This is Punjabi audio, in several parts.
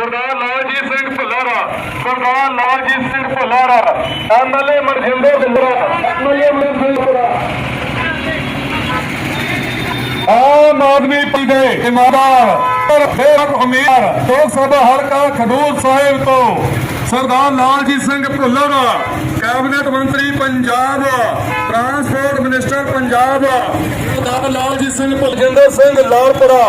Laljit Singh Bhullar, Sardar Laljit Singh Bhullar MLA Manjinder Bhullar MLA Manjinder Aam Aadmi Party ਦੇ ਇਮਾਨਦਾਰ ਪਰ ਫੇਰ ਉਮੀਦਵਾਰ ਲੋਕ ਸਭਾ ਹਲਕਾ ਖਡੂਰ ਸਾਹਿਬ ਤੋਂ ਸਰਦਾਰ ਲਾਲਜੀਤ ਸਿੰਘ ਭੁੱਲਰ, ਕੈਬਨਿਟ ਮੰਤਰੀ ਪੰਜਾਬ, ਟਰਾਂਸਪੋਰਟ ਮਿਨਿਸਟਰ ਪੰਜਾਬ, ਸਰਦਾਰ ਲਾਲਜੀਤ ਸਿੰਘ ਭੁੱਲਜਿੰਦਰ ਸਿੰਘ ਲਾਲਪੁਰਾ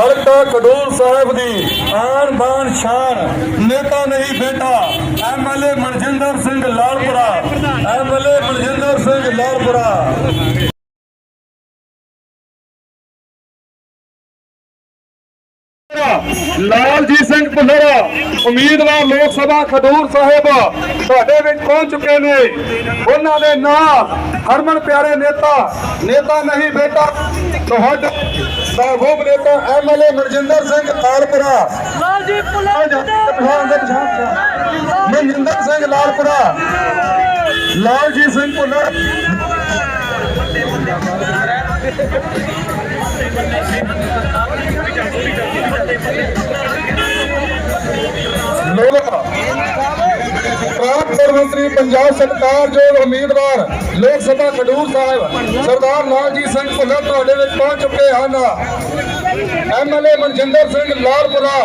ਹਲਕਾ ਖਡੂਰ ਸਾਹਿਬ ਦੀ ਆਨ ਬਾਨ ਸ਼ਾਨ, ਨੇਤਾ ਨਹੀਂ ਬੇਟਾ ਐਮਐਲਏ ਮਨਜਿੰਦਰ ਸਿੰਘ ਲਾਲਪੁਰਾ ਐਮਐਲਏ ਮਨਜਿੰਦਰ ਸਿੰਘ ਲਾਲਪੁਰਾ। ਲਾਲਜੀਤ ਸਿੰਘ ਭੁੱਲਰ ਉਮੀਦਵਾਰ ਲੋਕ ਸਭਾ ਖਡੂਰ ਸਾਹਿਬ ਤੁਹਾਡੇ ਵਿੱਚ ਪਹੁੰਚ ਚੁੱਕੇ ਨੇ। ਉਹਨਾਂ ਦੇ ਨਾਂ ਹਰਮਨ ਪਿਆਰੇ ਨੇਤਾ ਨੇਤਾ ਨਹੀਂ ਬੇਟਾ ਤੁਹਾਡੇ ਸਹਿਬੂਬ ਨੇਤਾ ਐਮਐਲਏ ਮਰਜਿੰਦਰ ਸਿੰਘ ਲਾਲਪੁਰਾ। ਲਾਲਜੀ ਪੁੱਲਰ ਮਨਜਿੰਦਰ ਸਿੰਘ ਲਾਲਪੁਰਾ। ਲਾਲਜੀਤ ਸਿੰਘ ਭੁੱਲਰ। ਲੋਕ ਪ੍ਰਾਪਤ ਮੰਤਰੀ ਪੰਜਾਬ ਸਰਕਾਰ ਜੋ ਉਮੀਦਵਾਰ ਲੋਕ ਸਭਾ ਖਡੂਰ ਸਾਹਿਬ, ਸਰਦਾਰ ਲਾਲਜੀਤ ਸਿੰਘ ਭੁੱਲਰ ਤੁਹਾਡੇ ਵਿੱਚ ਪਹੁੰਚ ਚੁੱਕੇ ਹਨ। ਐਮਐਲਏ ਮਨਜਿੰਦਰ ਸਿੰਘ ਲਾਲਪੁਰਾ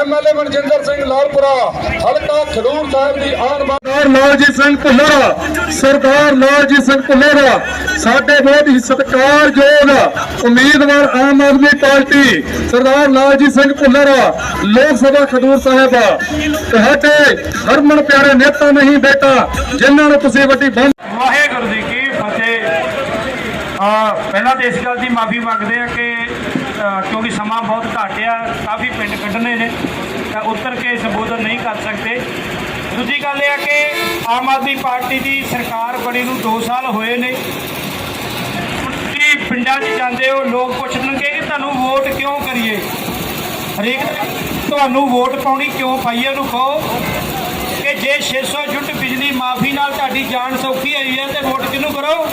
ਐਮਐਲਏ ਮਨਜਿੰਦਰ ਸਿੰਘ ਲਾਲਪੁਰਾ ਹਲਕਾ ਖਡੂਰ ਸਾਹਿਬ ਦੀ ਆਨ ਸਰਦਾਰ ਲਾਲਜੀਤ ਸਿੰਘ ਭੁੱਲਰ ਸਰਦਾਰ ਲਾਲਜੀਤ ਸਿੰਘ ਭੁੱਲਰ ਸਾਡੇ ਬਹੁਤ ਹੀ ਸਤਿਕਾਰਯੋਗ ਉਮੀਦਵਾਰ ਆਮ ਆਦਮੀ ਪਾਰਟੀ ਸਰਦਾਰ ਲਾਲਜੀਤ ਸਿੰਘ ਭੁੱਲਰ ਲੋਕ ਸਭਾ ਖਡੂਰ ਸਾਹਿਬ। ਤੁਹਾਡੇ ਹਰਮਨ ਪਿਆਰੇ ਨੇਤਾ ਨਹੀਂ ਬੇਟਾ ਜਿਨ੍ਹਾਂ ਨੂੰ ਤੁਸੀਂ ਵੱਡੀ ਵਾਹਿਗੁਰੂ ਜੀ ਕੀ ਫਤਿਹ। ਆ ਪਹਿਲਾਂ ਤਾਂ ਇਸ ਗੱਲ ਦੀ ਮਾਫੀ ਮੰਗਦੇ ਆ ਕਿ ਕਿਉਂਕਿ ਸਮਾਂ ਬਹੁਤ ਘੱਟ ਆ, ਕਾਫੀ ਪਿੰਡ ਕੱਢਣੇ ਨੇ, ਤਾਂ ਉਤਰ ਕੇ ਸੰਬੋਧਨ ਨਹੀਂ ਕਰ ਸਕਦੇ। ਦੂਜੀ ਗੱਲ ਇਹ ਆ ਕਿ ਆਮ ਆਦਮੀ ਪਾਰਟੀ ਦੀ ਸਰਕਾਰ ਬਣੀ ਨੂੰ 2 ਸਾਲ ਹੋਏ ਨੇ। ਤੁਸੀਂ ਪਿੰਡਾਂ 'ਚ ਜਾਂਦੇ ਹੋ, ਲੋਕ ਪੁੱਛਣਗੇ ਕਿ ਤੁਹਾਨੂੰ ਵੋਟ ਕਿਉਂ ਕਰੀਏ? ਹਰੇਕ ਤੁਹਾਨੂੰ ਵੋਟ ਪਾਉਣੀ ਕਿਉਂ ਪਾਈਏ ਉਹਨੂੰ ਕਹੋ ਕਿ ਜੇ 600 ਯੂਨਿਟ ਬਿਜਲੀ ਮਾਫੀ ਨਾਲ ਤੁਹਾਡੀ ਜਾਨ ਸੌਖੀ ਹੋਈ ਹੈ, ਤੇ ਵੋਟ ਕਿਹਨੂੰ ਕਰੋ?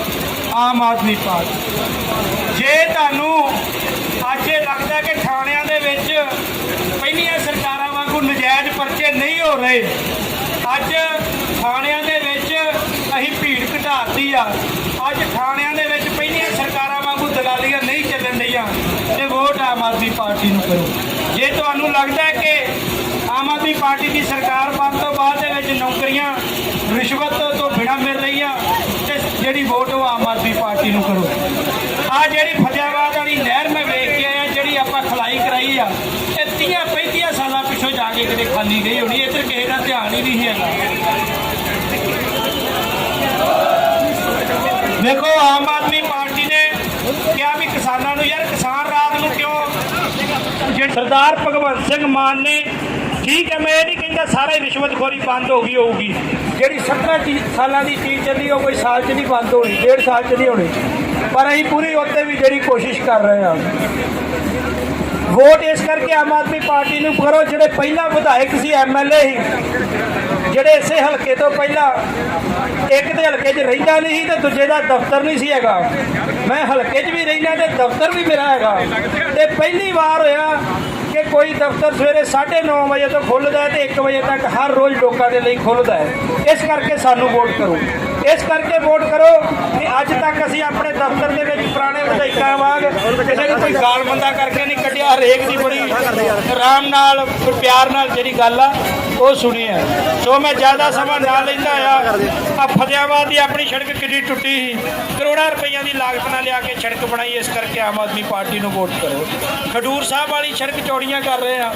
ਆਮ ਆਦਮੀ ਪਾਰਟੀ। ਜੇ ਤੁਹਾਨੂੰ ਅੱਜ ਇਹ ਲੱਗਦਾ ਕਿ ਥਾਣਿਆਂ ਦੇ ਵਿੱਚ ਪਹਿਲੀਆਂ ਸਰਕਾਰਾਂ ਵਾਂਗੂ ਨਜਾਇਜ਼ ਪਰਚੇ ਨਹੀਂ ਹੋ ਰਹੇ। ਅੱਜ ਥਾਣਿਆਂ ਦੇ ਵਿੱਚ ਅਸੀਂ ਭੀੜ ਘਟਾਤੀ ਆ। ਅੱਜ ਥਾਣਿਆਂ ਦੇ ਵਿੱਚ ਪਹਿਲੀਆਂ ਸਰਕਾਰਾਂ ਵਾਂਗੂ ਦਲਾਲੀਆਂ ਨਹੀਂ ਚੱਲਣ ਡਈਆਂ ਤੇ ਵੋਟ ਆਮ ਆਦਮੀ ਪਾਰਟੀ ਨੂੰ ਕਰੋ। ਜੇ ਤੁਹਾਨੂੰ ਲੱਗਦਾ ਹੈ ਕਿ ਆਮ ਆਦਮੀ ਪਾਰਟੀ ਦੀ ਸਰਕਾਰ ਬਣ ਤੋਂ ਬਾਅਦ ਦੇ ਵਿੱਚ ਨੌਕਰੀਆਂ ਰਿਸ਼ਵਤ ਤੋਂ ਬਿਨਾਂ ਮਿਲ ਰਹੀਆਂ, ਤੇ ਜਿਹੜੀ ਵੋਟ ਉਹ ਆਮ ਆਦਮੀ ਪਾਰਟੀ ਨੂੰ ਕਰੋ। ਆ ਜਿਹੜੀ ਫਤਿਆਬਾਦ ਵਾਲੀ ਨਹਿਰ ਮੈਂ ਵੇਖ ਕੇ ਆਇਆ ਜਿਹੜੀ ਆਪਾਂ ਖਲਾਈ ਕਰਾਈ ਆ ਇਹ 30 35 ਸਾਲਾਂ ਪਿੱਛੋਂ ਜਾ ਗਈ ਹੋਣੀ ਇੱਧਰ ਕਿਸੇ ਦਾ ਧਿਆਨ ਹੀ ਨਹੀਂ ਹੈਗਾ। ਦੇਖੋ, ਆਮ ਆਦਮੀ ਪਾਰਟੀ ਨੇ ਕਿਹਾ ਵੀ ਕਿਸਾਨਾਂ ਨੂੰ, ਯਾਰ ਕਿਸਾਨ ਰਾਤ ਨੂੰ ਕਿਉਂ ਸਰਦਾਰ ਭਗਵੰਤ ਸਿੰਘ ਮਾਨ ਨੇ ਠੀਕ ਹੈ, ਮੈਂ ਇਹ ਨਹੀਂ ਕਹਿੰਦਾ ਸਾਰਾ ਹੀ ਰਿਸ਼ਵਤਖੋਰੀ ਬੰਦ ਹੋ ਗਈ ਹੋਊਗੀ। ਜਿਹੜੀ 70 ਸਾਲਾਂ ਦੀ ਚੀਜ਼ ਚੱਲੀ, ਉਹ ਕੋਈ ਸਾਲ 'ਚ ਨਹੀਂ ਬੰਦ ਹੋਣੀ, ਡੇਢ ਸਾਲ 'ਚ ਨਹੀਂ ਹੋਣੀ। ਪਰ ਅਸੀਂ ਪੂਰੀ ਉੱਤੇ ਵੀ ਜਿਹੜੀ ਕੋਸ਼ਿਸ਼ ਕਰ ਰਹੇ ਹਾਂ। ਵੋਟ ਇਸ ਕਰਕੇ ਆਮ ਆਦਮੀ ਪਾਰਟੀ ਨੂੰ ਕਰੋ, ਜਿਹੜੇ ਪਹਿਲਾਂ ਵਿਧਾਇਕ ਸੀ ਐਮਐਲਏ ਸੀ, ਜਿਹੜੇ ਇਸੇ ਹਲਕੇ ਤੋਂ ਪਹਿਲਾਂ ਇੱਕ ਦੇ ਹਲਕੇ 'ਚ ਰਹਿੰਦਾ ਨਹੀਂ ਸੀ ਤੇ ਦੂਜੇ ਦਾ ਦਫ਼ਤਰ ਨਹੀਂ ਸੀ ਹੈਗਾ। ਮੈਂ ਹਲਕੇ 'ਚ ਵੀ ਰਹਿਣਾ ਤੇ ਦਫ਼ਤਰ ਵੀ ਮੇਰਾ ਹੈਗਾ। ਤੇ ਪਹਿਲੀ ਵਾਰ ਹੋਇਆ ਕਿ ਕੋਈ ਦਫ਼ਤਰ ਸਵੇਰੇ 9:30 ਵਜੇ ਤੋਂ ਖੁੱਲਦਾ ਹੈ ਤੇ 1 ਵਜੇ ਤੱਕ ਹਰ ਰੋਜ਼ ਲੋਕਾਂ ਦੇ ਲਈ ਖੁੱਲਦਾ ਹੈ। ਇਸ ਕਰਕੇ ਸਾਨੂੰ ਵੋਟ ਕਰੋ। ਇਸ ਕਰਕੇ ਵੋਟ ਕਰੋ ਕਿ ਅੱਜ ਤੱਕ ਅਸੀਂ ਆਪਣੇ ਦਫ਼ਤਰ ਦੇ ਵਿੱਚ ਪੁਰਾਣੇ ਵਿਧਾਇਕਾਂ ਵਾਂਗ ਕਿਸੇ ਨੂੰ ਕੋਈ ਗਾਲ ਮੰਦਾ ਕਰਕੇ ਨਹੀਂ ਕੱਢਿਆ, ਹਰੇਕ ਦੀ ਬੜੀ ਆਰਾਮ ਨਾਲ, ਪਿਆਰ ਨਾਲ ਜਿਹੜੀ ਗੱਲ ਆ ਉਹ ਸੁਣੀ ਸੋ ਮੈਂ ਜ਼ਿਆਦਾ ਸਮਾਂ ਨਾ ਲੈਂਦਾ ਆ। ਆ ਫਤਿਆਬਾਦ ਦੀ ਆਪਣੀ ਸੜਕ ਕਿੰਨੀ ਟੁੱਟੀ ਸੀ। ਕਰੋੜਾਂ ਰੁਪਈਆਂ ਦੀ ਲਾਗਤ ਨਾਲ ਲਿਆ ਕੇ ਸੜਕ ਬਣਾਈ। ਇਸ ਕਰਕੇ ਆਮ ਆਦਮੀ ਪਾਰਟੀ ਨੂੰ ਵੋਟ ਕਰੋ। ਖਡੂਰ ਸਾਹਿਬ ਵਾਲੀ ਸੜਕ ਚੌੜੀਆਂ ਕਰ ਰਹੇ ਆ।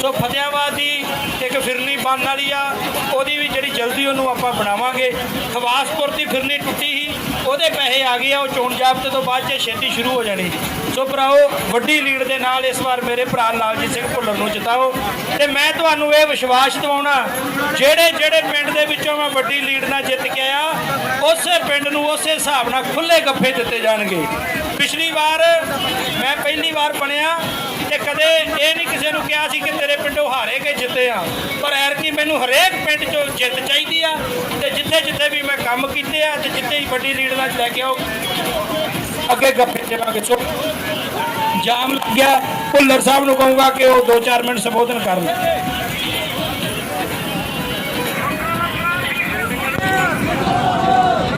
ਸੋ ਫਤਿਆਬਾਦ ਦੀ ਇੱਕ ਫਿਰਨੀ ਬਣਨ ਵਾਲੀ ਆ। ਉਹਦੀ ਵੀ ਜਿਹੜੀ ਜਲਦੀ ਉਹਨੂੰ ਆਪਾਂ ਬਣਾਵਾਂਗੇ। ਖਵਾਸਪੁਰ ਦੀ ਫਿਰਨੀ ਟੁੱਟੀ ਉਹਦੇ ਪੈਸੇ ਆ ਗਏ ਆ, ਉਹ ਚੋਣ ਜਾਬਤੇ ਤੋਂ ਬਾਅਦ 'ਚ ਛੇਤੀ ਸ਼ੁਰੂ ਹੋ ਜਾਣੀ। ਸੋ ਭਰਾਓ ਵੱਡੀ ਲੀਡ ਦੇ ਨਾਲ ਇਸ ਵਾਰ ਮੇਰੇ ਭਰਾ ਲਾਲਜੀਤ ਸਿੰਘ ਭੁੱਲਰ ਨੂੰ ਜਿਤਾਓ। ਤੇ ਮੈਂ ਤੁਹਾਨੂੰ ਇਹ ਵਿਸ਼ਵਾਸ ਦਿਵਾਉਣਾ, ਜਿਹੜੇ ਜਿਹੜੇ ਪਿੰਡ ਦੇ ਵਿੱਚੋਂ ਮੈਂ ਵੱਡੀ ਲੀਡ ਨਾਲ ਜਿੱਤ ਕੇ ਆ ਉਸੇ ਪਿੰਡ ਨੂੰ ਉਸੇ ਹਿਸਾਬ ਨਾਲ ਖੁੱਲੇ ਗੱਫੇ ਦਿੱਤੇ ਜਾਣਗੇ। ਪਿਛਲੀ ਵਾਰ ਮੈਂ ਪਹਿਲੀ ਵਾਰ ਬਣਿਆ ਤੇ ਕਦੇ ਇਹ ਨਹੀਂ ਕਿਸੇ ਨੂੰ ਕਿਹਾ ਸੀ ਕਿ ਤੇਰੇ ਪਿੰਡੋਂ ਹਾਰੇ ਕੇ ਜਿੱਤੇ ਆ, ਪਰ ਨੂੰ ਹਰੇਕ ਪਿੰਡ 'ਚੋਂ ਜਿੱਤ ਚਾਹੀਦੀ ਆ ਤੇ ਜਿੱਥੇ ਜਿੱਥੇ ਵੀ ਮੈਂ ਕੰਮ ਕੀਤੇ ਆ ਤੇ ਜਿੱਥੇ ਹੀ ਵੱਡੀ ਲੀਡ ਨਾਲ ਲੈ ਕੇ ਆਓ ਅੱਗੇ ਗੱਪੇ ਚਲਾਂਗੇ ਚੁੱਪ। ਜਾਮ ਲੱਗ ਭੁੱਲਰ ਸਾਹਿਬ ਨੂੰ ਕਹੂੰਗਾ ਕਿ ਉਹ 2-4 ਮਿੰਟ ਸੰਬੋਧਨ ਕਰਨ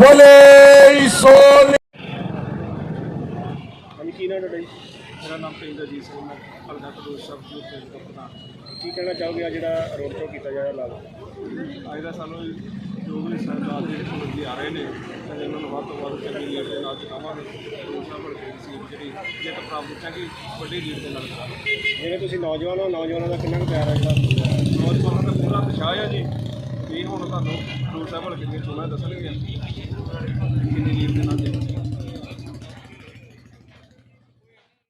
ਬੋਲੇ ਸੋਨੇ। ਕੀ ਨਾ ਮੇਰਾ ਨਾਮ ਤੇਜਜੀਤ ਸਿੰਘ ਮੈਂ ਹਲਕਾ ਕਦੂਰ ਸਾਹਿਬ ਤੋਂ ਪਿੰਡ ਤੋਂ ਪ੍ਰਧਾਨ ਕੀ ਕਹਿਣਾ ਚਾਹੋਗੇ ਆ ਜਿਹੜਾ ਰੋਡ ਸ਼ੋਅ ਕੀਤਾ ਜਾ ਰਿਹਾ ਲਾਭ ਅੱਜ ਦਾ ਸਾਨੂੰ ਜੋ ਵੀ ਸਰਕਾਰ ਦੇ ਵਿੱਚ ਆ ਰਹੇ ਨੇ ਤੇ ਇਹਨਾਂ ਨੂੰ ਵੱਧ ਤੋਂ ਵੱਧ ਚੰਗੀ ਲੀਡ ਦੇ ਨਾਲ ਚੁਣਾਵਾਂਗੇ ਕਦੂਰ ਸਾਹਿਬ ਹਲਕੇ ਦੀ ਸੀਟ ਜਿਹੜੀ ਜਿੱਤ ਪ੍ਰਾਪਤ ਕਰਾਂਗੇ ਵੱਡੀ ਲੀਡ ਦੇ ਨਾਲ ਜਿਵੇਂ ਤੁਸੀਂ ਨੌਜਵਾਨ ਹੋ ਨੌਜਵਾਨਾਂ ਦਾ ਕਿੰਨਾ ਕੁ ਪਿਆਰ ਹੈ ਜਿਹੜਾ ਨੌਜਵਾਨਾਂ ਦਾ ਪੂਰਾ ਉਤਸ਼ਾਹ ਹੈ ਜੀ। ਇਹ ਹੁਣ ਤੁਹਾਨੂੰ ਸਾਹਿਬ ਹਲਕੇ ਦੀਆਂ ਚੋਣਾਂ ਦੱਸਣਗੀਆਂ ਕਿੰਨੀ ਲੀਡ ਦੇ ਨਾਲ